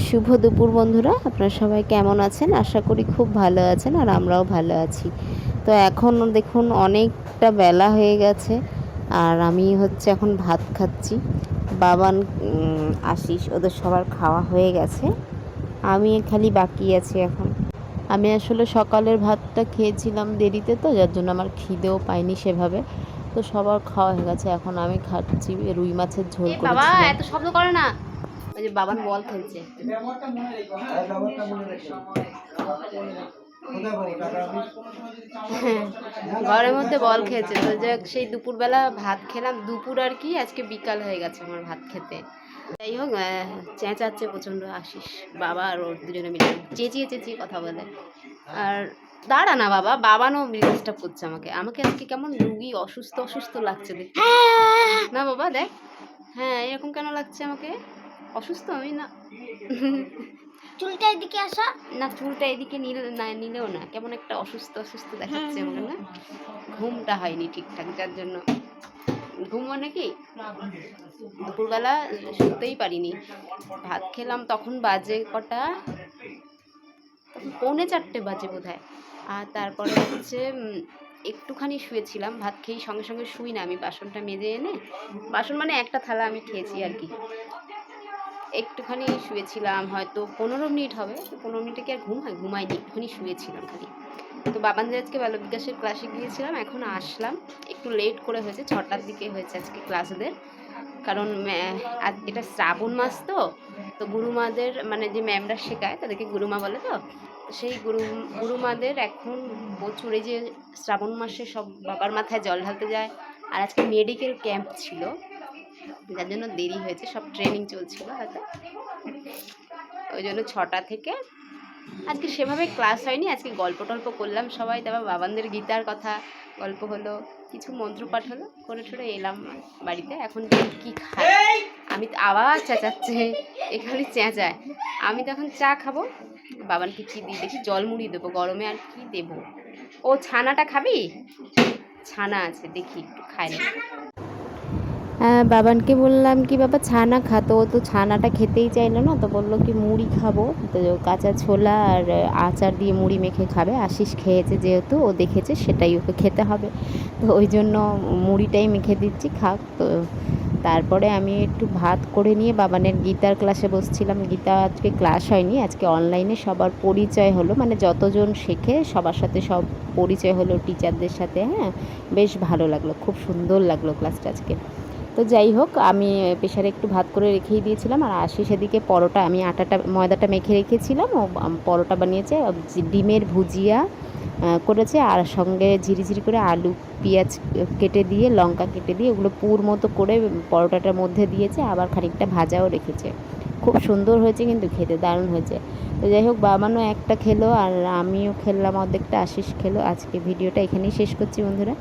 শুভ দুপুর বন্ধুরা আপনারা সবাই কেমন আছেন? আশা করি খুব ভালো আছেন আর আমরাও ভালো আছি। তো এখন দেখুন অনেকটা বেলা হয়ে গেছে আর আমি হচ্ছে এখন ভাত খাচ্ছি। বাবান আশিস ওদের সবার খাওয়া হয়ে গেছে। আমি খালি বাকি আছি এখন। আমি আসলে সকালের ভাতটা খেয়েছিলাম দেরিতে তো যার জন্য আমার খিদেও পাইনি সেভাবে। তো সবার খাওয়া হয়ে গেছে এখন আমি খাচ্ছি রুই মাছের ঝোল বাবা এত শব্দ করে না। ওই যে বাবার বল খেলছে। ঘরের মধ্যে বল খেয়েছে তো যাক সেই দুপুরবেলা ভাত খেলাম। দুপুর আর কি আজকে বিকাল হয়ে গেছে আমার ভাত খেতে। যাই হোক চেঁচাচ্ছে প্রচণ্ড আশিস। বাবা আর ওর দুজনে মিলে চেঁচিয়ে চেঁচিয়ে কথা বলে। আর দাঁড়া না বাবা বাবানও ডিস্টার্ব করছে আমাকে। আমাকে আজকে কেমন রুগী অসুস্থ অসুস্থ লাগছে দেখতে। না বাবা দেখ। হ্যাঁ এরকম কেন লাগছে আমাকে? অসুস্থ? আমি না। চুলটা এদিকে আসা। না চুলটা এদিকে নিলে না নিলেও না। কেমন একটা অসুস্থ অসুস্থ দেখাচ্ছে আমাকে না ঘুমটা হয়নি ঠিকঠাক যার জন্য। ঘুম মানে কি? দুপুরবেলা শুতেই পারিনি। ভাত খেলাম তখন বাজে কটা? পৌনে চারটে বাজে বোধ আর তারপরে হচ্ছে একটুখানি শুয়েছিলাম। ভাত খেয়েই সঙ্গে সঙ্গে শুই না। আমি বাসনটা মেজে এনে বাসন মানে একটা থালা আমি খেয়েছি আর কি। একটুখানি শুয়েছিলাম, হয়তো পনেরো মিনিট হবে, তো পনেরো মিনিটে কি আর ঘুম হয়? ঘুমাইনি, একটুখানি শুয়েছিলাম খালি। তো বাবানদের আজকে বাল্য বিকাশের ক্লাসে গিয়েছিলাম, এখন আসলাম। একটু লেট করে হয়েছে, ছটার দিকে হয়েছে আজকে ক্লাস ওদের। কারণ এটা শ্রাবণ মাস তো তো গুরুমাদের মানে যে ম্যামরা শেখায়, তাদেরকে গুরুমা বলে তো সেই গুরু, গুরুমাদের এখন প্রচুর যে শ্রাবণ মাসে সব বাবার মাথায় জল ঢালতে যায়। আর আজকে মেডিকেল ক্যাম্প ছিল যার জন্য দেরি হয়েছে সব ট্রেনিং চলছিল হয়তো। ওই জন্য ছটা থেকে আজকে সেভাবে ক্লাস হয়নি আজকে গল্প টল্প করলাম সবাই তারপর বাবানদের গীতার কথা গল্প হলো কিছু মন্ত্রপাঠ হলো করে ঠরে এলাম বাড়িতে এখন কি খাই। আমি তো আবার চেঁচাচ্ছে এখানে চেঁচায়। আমি তখন চা খাব বাবানকে কি দিই দেখি জল মুড়ি দেবো গরমে আর কি দেবো? ও ছানাটা খাবি? ছানা আছে দেখি একটু খাই। না বাবানকে বললাম কি, বাবা, ছানা খাতো তো ছানাটা খেতেই চাইলো না, তো বলল কি, মুড়ি খাব। তো কাঁচা ছোলা আর আচার দিয়ে মুড়ি মেখে খাবে। আশিস খেয়েছে যেহেতু, ও দেখেছে, সেটাই ওকে খেতে হবে। তো ওই জন্য মুড়িটাই মেখে দিচ্ছি, খাক। তো তারপরে আমি একটু ভাত করে নিয়ে বাবানের গীতার ক্লাসে বসছিলাম। গীতা আজকে ক্লাস হয়নি, আজকে অনলাইনে সবার পরিচয় হলো। মানে যতজন শেখে, সবার সাথে সব পরিচয় হলো টিচারদের সাথে হ্যাঁ? বেশ ভালো লাগল, খুব সুন্দর লাগল ক্লাসটা আজকে। তো যাই হোক, আমি প্রেশারে একটু ভাত করে রেখেই দিয়েছিলাম আর আশি সেদিকে পরোটা, আমি আটাটা, ময়দাটা মেখে রেখেছিলাম। ও পরোটা বানিয়েছে ডিমের ভুজিয়া করেছে আর সঙ্গে ঝিরিঝিরি করে আলু, পেঁয়াজ কেটে দিয়ে, লঙ্কা কেটে দিয়ে, ওগুলো পুর মতো করে পরোটাটার মধ্যে দিয়েছে, আবার খানিকটা ভাজাও রেখেছে। খুব সুন্দর হয়েছে কিন্তু খেতে, দারুণ হয়েছে। তো যাই হোক, বাবানও একটা খেলো আর আমিও খেললাম অর্ধেকটা, আশিস খেলো। আজকে ভিডিওটা এখানেই শেষ করছি বন্ধুরা।